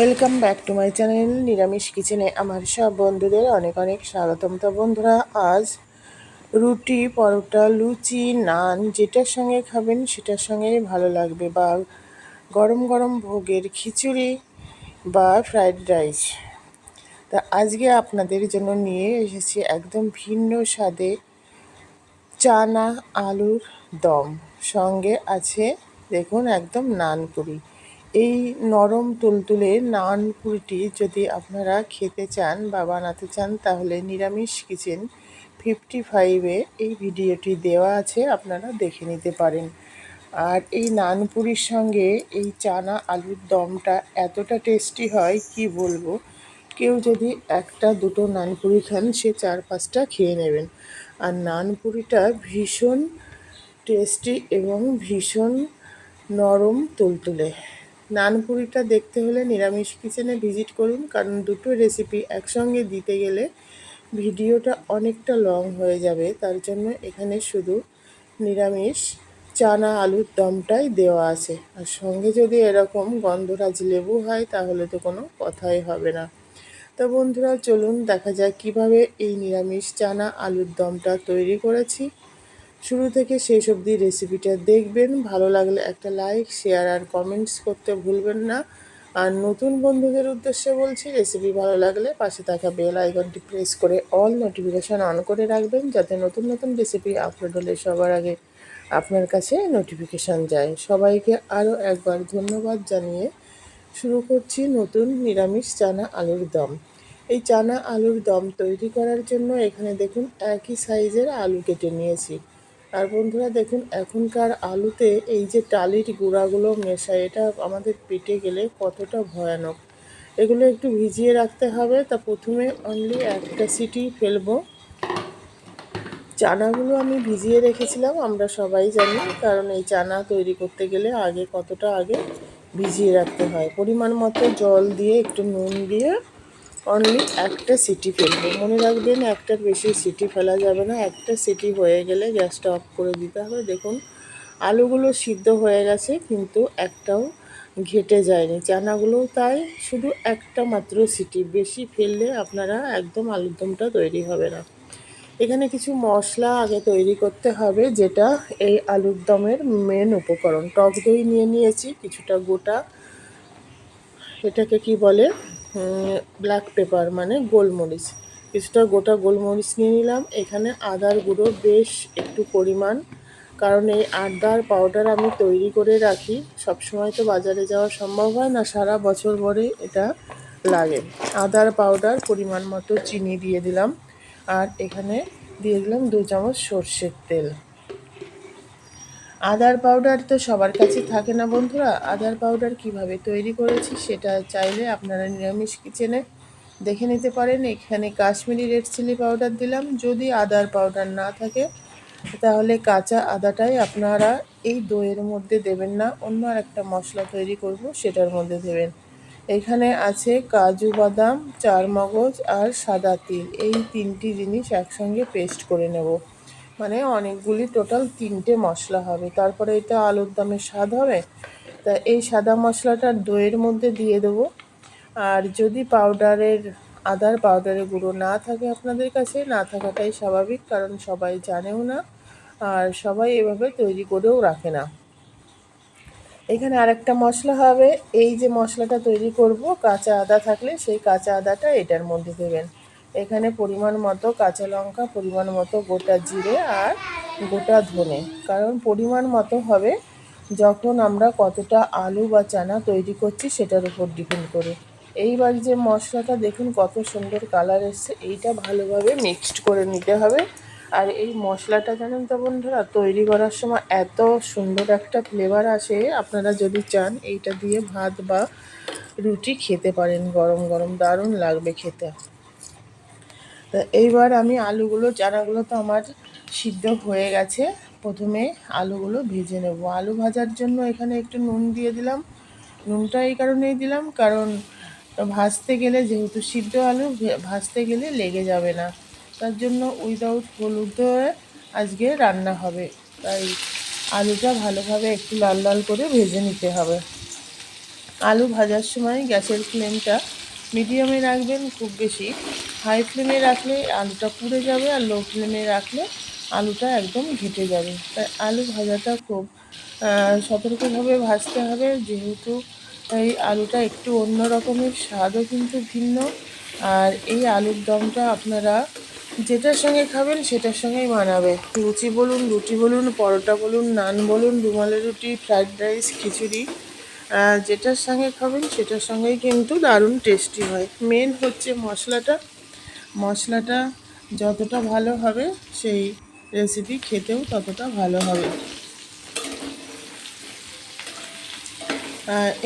Welcome back to my channel নিরামিষ কিচেনে আমার সব বন্ধুদের অনেক অনেক স্বাগতম। তো বন্ধুরা, আজ রুটি, পরোটা, লুচি, নান যেটার সঙ্গে খাবেন সেটার সঙ্গেই ভালো লাগবে বা গরম গরম ভোগের খিচুড়ি বা ফ্রাইড রাইস তা আজকে আপনাদের জন্য নিয়ে এসেছি একদম ভিন্ন স্বাদে চানা আলুর দম। সঙ্গে আছে দেখুন একদম নানপুরি এই নরম তুলতুলে নান পুরিটি যদি আপনারা খেতে চান বা বানাতে চান, তাহলে নিরামিষ কিচেন ফিফটি ফাইভে এই ভিডিওটি দেওয়া আছে, আপনারা দেখে নিতে পারেন। আর এই নানপুরির সঙ্গে এই চানা আলুর দমটা এতটা টেস্টি হয়, কি বলব? কেউ যদি একটা দুটো নানপুরি খান, সে চার পাঁচটা খেয়ে নেবেন। আর নানপুরিটা ভীষণ টেস্টি এবং ভীষণ নরম তুলতুলে। নানপুরিটা দেখতে হলে নিরামিষ কিচেনে ভিজিট করুন, কারণ দুটো রেসিপি একসঙ্গে দিতে গেলে ভিডিওটা অনেকটা লং হয়ে যাবে। তার জন্য এখানে শুধু নিরামিষ চানা আলুর দমটাই দেওয়া আছে। আর সঙ্গে যদি এরকম গন্ধরাজ লেবু হয়, তাহলে তো কোনো কথাই হবে না। তো বন্ধুরা, চলুন দেখা যাক কীভাবে এই নিরামিষ চানা আলুর দমটা তৈরি করেছি। শুরু থেকে শেষ অবধি রেসিপিটা দেখবেন। ভালো লাগলে একটা লাইক শেয়ার আর কমেন্টস করতে ভুলবেন না। আর নতুন বন্ধুদের উদ্দেশ্যে বলছি রেসিপি ভালো লাগলে পাশে থাকা বেল আইকনটি প্রেস করে অল নোটিফিকেশান অন করে রাখবেন, যাতে নতুন নতুন রেসিপি আপলোড হলে সবার আগে আপনার কাছে নোটিফিকেশান যায়। সবাইকে আরও একবার ধন্যবাদ জানিয়ে শুরু করছি নতুন নিরামিষ চানা আলুর দম। এই চানা আলুর দম তৈরি করার জন্য এখানে দেখুন একই সাইজের আলু কেটে নিয়েছি। আর বন্ধুরা দেখুন, এখনকার আলুতে এই যে টালির গুঁড়াগুলো মেশায়, এটা আমাদের পেটে গেলে কতটা ভয়ানক। এগুলো একটু ভিজিয়ে রাখতে হবে। তা প্রথমে অনলি একটা সিটি ফেলব। চানাগুলো আমি ভিজিয়ে রেখেছিলাম, আমরা সবাই জানি, কারণ এই চানা তৈরি করতে গেলে আগে কতটা আগে ভিজিয়ে রাখতে হয়। পরিমাণ মতো জল দিয়ে একটু নুন দিয়ে অনলি একটা সিটি ফেলব। মনে রাখবেন একটার বেশি সিটি ফেলা যাবে না, একটা সিটি হয়ে গেলে গ্যাসটা অফ করে দিতে হবে। দেখুন, আলুগুলো সিদ্ধ হয়ে গেছে, কিন্তু একটাও ঘেটে যায়নি। চানাগুলোও তাই শুধু একটা মাত্র সিটি বেশি ফেললে আপনারা একদম আলুর দমটা তৈরি হবে না। এখানে কিছু মশলা আগে তৈরি করতে হবে, যেটা এই আলুর দমের মেন উপকরণ। টক দই নিয়ে নিয়েছি, কিছুটা গোটা। এটাকে কি বলে? ব্ল্যাক পেপার মানে গোলমরিচ। কিছুটা গোটা গোলমরিচ নিয়ে নিলাম। এখানে আদার গুঁড়ো বেশ একটু পরিমাণ, কারণ এই আদার পাউডার আমি তৈরি করে রাখি। সবসময় তো বাজারে যাওয়া সম্ভব হয় না, সারা বছর ভরে এটা লাগে। আদার পাউডার পরিমাণ মতো চিনি দিয়ে দিলাম। আর এখানে দিয়ে দিলাম দু চামচ সর্ষের তেল। আদার পাউডার তো সবার কাছে থাকে না বন্ধুরা। আদার পাউডার কীভাবে তৈরি করেছি সেটা চাইলে আপনারা নিরামিষ কিচেনে দেখে নিতে পারেন। এখানে কাশ্মীরি রেড চিলি পাউডার দিলাম। যদি আদার পাউডার না থাকে, তাহলে কাঁচা আদাটাই আপনারা এই দইয়ের মধ্যে দেবেন না। অন্য একটা মশলা তৈরি করব, সেটার মধ্যে দেবেন। এখানে আছে কাজু বাদাম চার মগজ আর সাদা তিল। এই তিনটি জিনিস একসঙ্গে পেস্ট করে নেব। মানে অনেকগুলি টোটাল তিনটে মশলা হবে। তারপরে এটা আলুর দমের স্বাদ হবে। তা এই সাদা মশলাটা দইয়ের মধ্যে দিয়ে দেবো। আর যদি পাউডারের আদার পাউডারের গুঁড়ো না থাকে আপনাদের কাছে, না থাকাটাই স্বাভাবিক, কারণ সবাই জানেও না, আর সবাই এভাবে তৈরি করেও রাখে না। এখানে আরেকটা মশলা হবে। এই যে মশলাটা তৈরি করব, কাঁচা আদা থাকলে সেই কাঁচা আদাটা এটার মধ্যে দেবেন। এখানে পরিমাণ মতো কাঁচা লঙ্কা, পরিমাণ মতো গোটা জিরে আর গোটা ধনে। কারণ পরিমাণ মতো হবে যখন আমরা কতটা আলু বা চানা তৈরি করছি সেটার উপর ডিপেন্ড করে। এইবার যে মশলাটা দেখুন কত সুন্দর কালার এসছে, এইটা ভালোভাবে মিক্সড করে নিতে হবে। আর এই মশলাটা জানেন তো বন্ধুরা, তৈরি করার সময় এত সুন্দর একটা ফ্লেভার আসে, আপনারা যদি চান এইটা দিয়ে ভাত বা রুটি খেতে পারেন, গরম গরম, দারুণ লাগবে খেতে। তা এইবার আমি আলুগুলো চারাগুলো তো আমার সিদ্ধ হয়ে গেছে। প্রথমে আলুগুলো ভেজে নেব। আলু ভাজার জন্য এখানে একটু নুন দিয়ে দিলাম। নুনটা এই কারণেই দিলাম, কারণ ভাজতে গেলে যেহেতু সিদ্ধ আলু ভাজতে গেলে লেগে যাবে না। তার জন্য উইদাউট হলুদ আজকে রান্না হবে। তাই আলুটা ভালোভাবে একটু লাল লাল করে ভেজে নিতে হবে। আলু ভাজার সময় গ্যাসের ফ্লেমটা মিডিয়ামে রাখবেন, খুব বেশি হাই ফ্লেমে রাখলে আলুটা পুড়ে যাবে আর লো ফ্লেমে রাখলে আলুটা একদম ঘেটে যাবে। তাই আলু ভাজাটা খুব সতর্কভাবে ভাজতে হবে। যেহেতু এই আলুটা একটু অন্য রকমের স্বাদও কিন্তু ভিন্ন। আর এই আলুর দমটা আপনারা যেটার সঙ্গে খাবেন সেটার সঙ্গেই মানাবে লুচি বলুন, রুটি বলুন, পরোটা বলুন, নান বলুন রুমালের রুটি, ফ্রাইড রাইস, খিচুড়ি যেটার সঙ্গে খাবেন সেটার সঙ্গেই কিন্তু দারুণ টেস্টি হয়। মেন হচ্ছে মশলাটা মশলাটা যতটা ভালো হবে, সেই রেসিপি খেতেও ততটা ভালো হবে।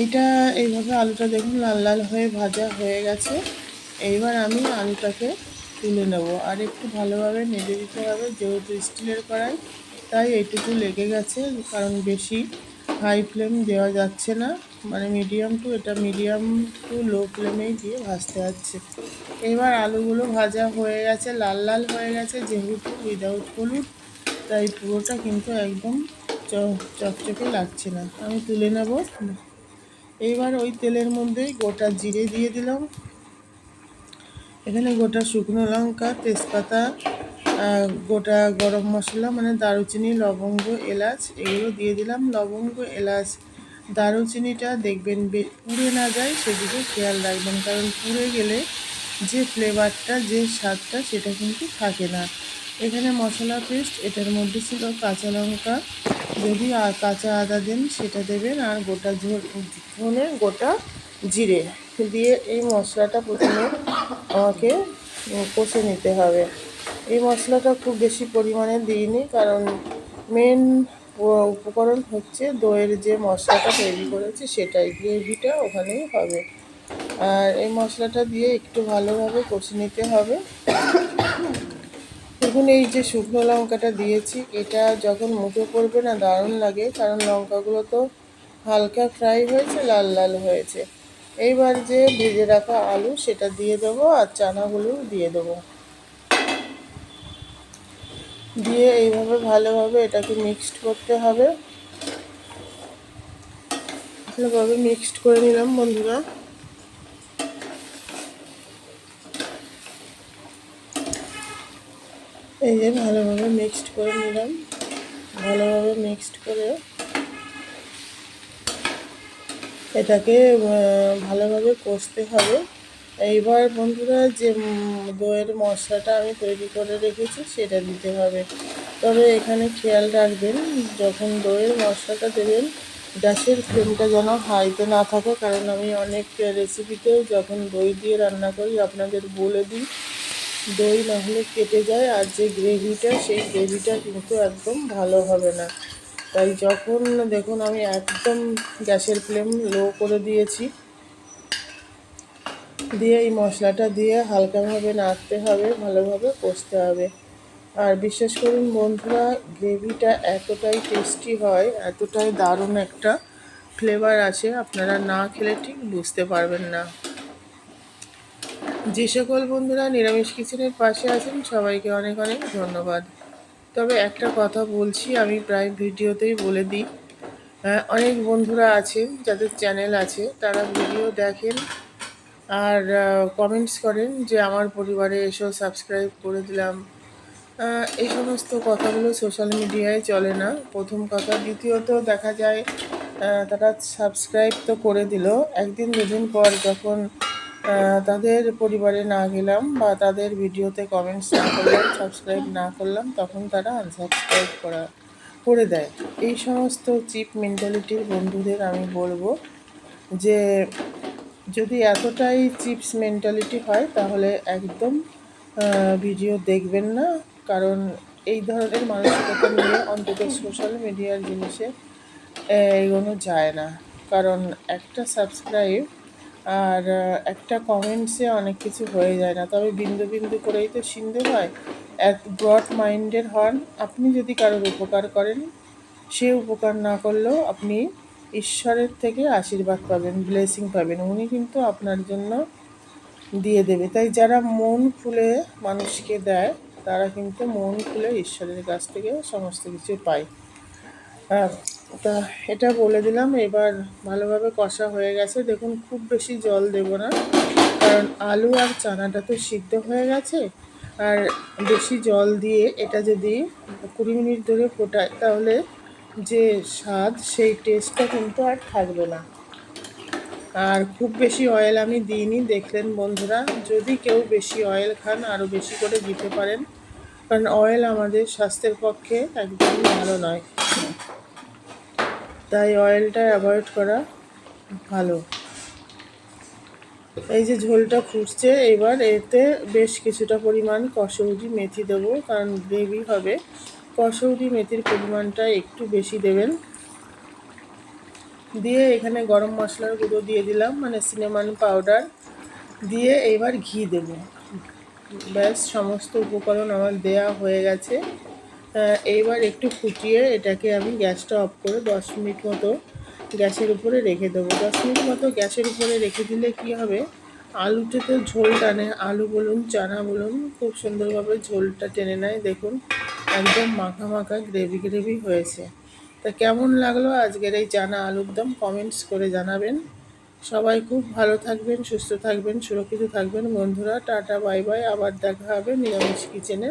এইটা এইভাবে আলুটা দেখুন লাল লাল হয়ে ভাজা হয়ে গেছে। এইবার আমি আলুটাকে তুলে নেব। আর একটু ভালোভাবে নেড়ে দিতে হবে যেহেতু স্টিলের কড়াই, তাই এইটুকু লেগে গেছে, কারণ বেশি হাই ফ্লেম দেওয়া যাচ্ছে না। মানে মিডিয়াম টু এটা মিডিয়াম টু লো ফ্লেমেই দিয়ে ভাজতে হচ্ছে। এবার আলুগুলো ভাজা হয়ে গেছে, লাল লাল হয়ে গেছে, যেহেতু উইদাউট হলুদ, তাই পুরোটা কিন্তু একদম চকচকে লাগছে না। আমি তুলে নেব। এইবার ওই তেলের মধ্যেই গোটা জিরে দিয়ে দিলাম। এখানে গোটা শুকনো লঙ্কা, তেজপাতা গোটা গরম মশলা মানে দারুচিনি, লবঙ্গ, এলাচ, এগুলো দিয়ে দিলাম। লবঙ্গ, এলাচ, দারুচিনিটা দেখবেন পুড়ে না যায়, সেদিকে খেয়াল রাখবেন। কারণ পুড়ে গেলে যে ফ্লেভারটা যে স্বাদটা সেটা কিন্তু থাকে না। এখানে মশলা পেস্ট এটার মধ্যে ছিল কাঁচা লঙ্কা। যদি কাঁচা আদা দেন, সেটা দেবেন আর গোটা ধনে গোটা জিরে দিয়ে এই মশলাটা প্রথমে আমাকে কষে নিতে হবে। এই মশলাটা খুব বেশি পরিমাণে দিইনি কারণ মেন উপকরণ হচ্ছে দইয়ের যে মশলাটা তৈরি করেছে সেটাই। গ্রেভিটা ওখানেই হবে। আর এই মশলাটা দিয়ে একটু ভালোভাবে কষে নিতে হবে। দেখুন, এই যে শুকনো লঙ্কাটা দিয়েছি, এটা যখন মুখে পড়বে না, দারুণ লাগে, কারণ লঙ্কাগুলো তো হালকা ফ্রাই হয়েছে, লাল লাল হয়েছে। এইবার যে ভেজে রাখা আলু, সেটা দিয়ে দেবো আর চানাগুলো দিয়ে দেবো। দিয়ে এইভাবে ভালোভাবে এটাকে মিক্সড করতে হবে। ভালোভাবে মিক্সড করে নিলাম, বন্ধুরা। এই যে ভালোভাবে মিক্সড করে নিলাম। ভালোভাবে মিক্সড করে এটাকে ভালোভাবে কষতে হবে। এইবার বন্ধুরা যে দইয়ের মশলাটা আমি তৈরি করে রেখেছি সেটা দিতে হবে। তবে এখানে খেয়াল রাখবেন, যখন দইয়ের মশলাটা দেবেন, গ্যাসের ফ্লেমটা যেন হাইতে না থাকে। কারণ আমি অনেক রেসিপিতেও যখন দই দিয়ে রান্না করি, আপনাদের বলে দিই দই না হলে কেটে যায় আর যে গ্রেভিটা, সেই গ্রেভিটা কিন্তু একদম ভালো হবে না। তাই যখন দেখুন আমি একদম গ্যাসের ফ্লেম লো করে দিয়েছি, দিয়ে এই মশলাটা দিয়ে হালকাভাবে নাড়তে হবে, ভালোভাবে কষতে হবে। আর বিশ্বাস করুন বন্ধুরা, গ্রেভিটা এতটাই টেস্টি হয়, এতটাই দারুণ একটা ফ্লেভার আছে, আপনারা না খেলে ঠিক বুঝতে পারবেন না। যে সকল বন্ধুরা নিরামিষ কিচেনের পাশে আছেন, সবাইকে অনেক অনেক ধন্যবাদ। তবে একটা কথা বলছি, আমি প্রায় ভিডিওতেই বলে দিই। অনেক বন্ধুরা আছেন যাদের চ্যানেল আছে, তারা ভিডিও দেখেন আর কমেন্টস করেন যে আমার পরিবারে এসো সাবস্ক্রাইব করে দিলাম। এই সমস্ত কথাগুলো সোশ্যাল মিডিয়ায় চলে না। প্রথম কথা। দ্বিতীয়ত দেখা যায় তারা সাবস্ক্রাইব তো করে দিল। একদিন দুদিন পর যখন তাদের পরিবারে না গেলাম বা তাদের ভিডিওতে কমেন্টস না করলাম সাবস্ক্রাইব না করলাম, তখন তারা আনসাবস্ক্রাইব করা, করে দেয়। এই সমস্ত চিপ মেন্টালিটির বন্ধুদের আমি বলব যে, যদি এতটাই চিপস মেন্টালিটি হয়, তাহলে একদম ভিডিও দেখবেন না। কারণ এই ধরনের মানসিকতা নিয়ে অন্তত সোশ্যাল মিডিয়ার জিনিসে এগোনো যায় না। কারণ একটা সাবস্ক্রাইব আর একটা কমেন্টসে অনেক কিছু হয়ে যায় না। তবে বিন্দু বিন্দু করেই তো সিন্ধু হয়। এক ব্রড মাইন্ডের হন। আপনি যদি কারোর উপকার করেন, সে উপকার না করলেও আপনি ঈশ্বরের থেকে আশীর্বাদ পাবেন ব্লেসিং পাবেন। উনি কিন্তু আপনার জন্য দিয়ে দেবে। তাই যারা মন খুলে মানুষকে দেয়, তারা কিন্তু মন খুলে ঈশ্বরের কাছ থেকে সমস্ত কিছু পায়। আর তা এটা বলে দিলাম, এবার ভালোভাবে কষা হয়ে গেছে। দেখুন, খুব বেশি জল দেব না, কারণ আলু আর চানাটা তো সিদ্ধ হয়ে গেছে। আর বেশি জল দিয়ে এটা যদি কুড়ি মিনিট ধরে ফোটায়, তাহলে যে স্বাদ, সেই টেস্টটা কিন্তু আর থাকবে না। আর খুব বেশি অয়েল আমি দিইনি, দেখলেন বন্ধুরা। যদি কেউ বেশি অয়েল খান আরও বেশি করে দিতে পারেন। কারণ অয়েল আমাদের স্বাস্থ্যের পক্ষে একদম ভালো নয়। তাই অয়েলটা অ্যাভয়েড করা ভালো। এই যে ঝোলটা ফুটছে এবার এতে বেশ কিছুটা পরিমাণ কসৌরি মেথি দেবো, কারণ গ্রেভি হবে। কসৌরি মেথির পরিমাণটা একটু বেশি দেবেন। দিয়ে এখানে গরম মশলার গুঁড়ো দিয়ে দিলাম মানে সিনেমান পাউডার দিয়ে এবার ঘি দেব। ব্যাস, সমস্ত উপকরণ আমার দেয়া হয়ে গেছে। এইবার একটু ফুটিয়ে এটাকে আমি গ্যাসটা অফ করে দশ মিনিট মতো গ্যাসের উপরে রেখে দেবো। দশ মিনিট মতো গ্যাসের উপরে রেখে দিলে কি হবে? আলুতে তো ঝোল টানে। আলু বলুন, চানা বলুন, খুব সুন্দরভাবে ঝোলটা টেনে নেয়। দেখুন, একদম মাখা মাখা গ্রেভি গ্রেভি হয়েছে। তা কেমন লাগল আজকের এই চানা আলুর দম? কমেন্টস করে জানাবেন। সবাই খুব ভালো থাকবেন, সুস্থ থাকবেন, সুরক্ষিত থাকবেন। বন্ধুরা, টাটা, বাই বাই। আবার দেখা হবে নিরামিষ কিচেনে।